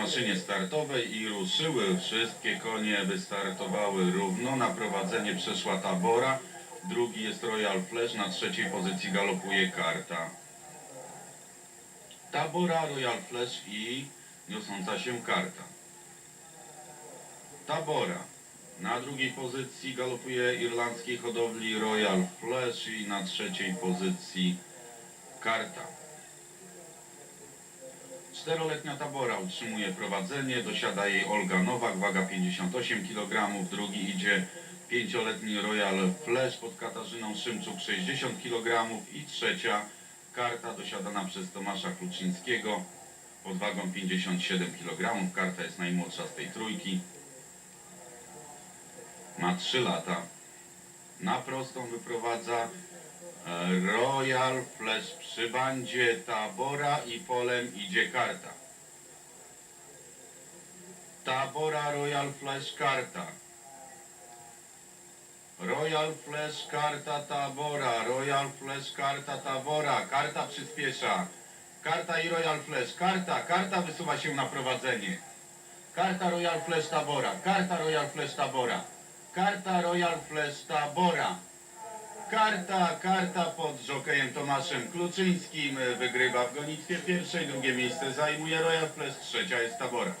maszynie startowej i ruszyły. Wszystkie konie wystartowały równo. Na prowadzenie przeszła Tabora. Drugi jest Royal Flash. Na trzeciej pozycji galopuje Karta. Tabora, Royal Flash i niosąca się Karta. Tabora. Na drugiej pozycji galopuje irlandzkiej hodowli Royal Flash i na trzeciej pozycji Karta. Czteroletnia Tabora utrzymuje prowadzenie, dosiada jej Olga Nowak, waga 58 kg, drugi idzie pięcioletni Royal Flash pod Katarzyną Szymczuk 60 kg i trzecia karta dosiadana przez Tomasza Kluczyńskiego pod wagą 57 kg. Karta jest najmłodsza z tej trójki. Ma 3 lata. Na prostą wyprowadza e, Royal Flash przy bandzie Tabora i polem idzie karta. Tabora Royal Flash karta. Royal Flash karta Tabora. Royal Flash karta Tabora. Karta przyspiesza. Karta i Royal Flash. Karta. Karta wysuwa się na prowadzenie. Karta Royal Flash Tabora. Karta Royal Flash Tabora. Karta Royal Flash Tabora. Karta, karta pod żokejem Tomaszem Kluczyńskim. Wygrywa w gonitwie pierwszej, drugie miejsce zajmuje Royal Flash, trzecia jest Tabora.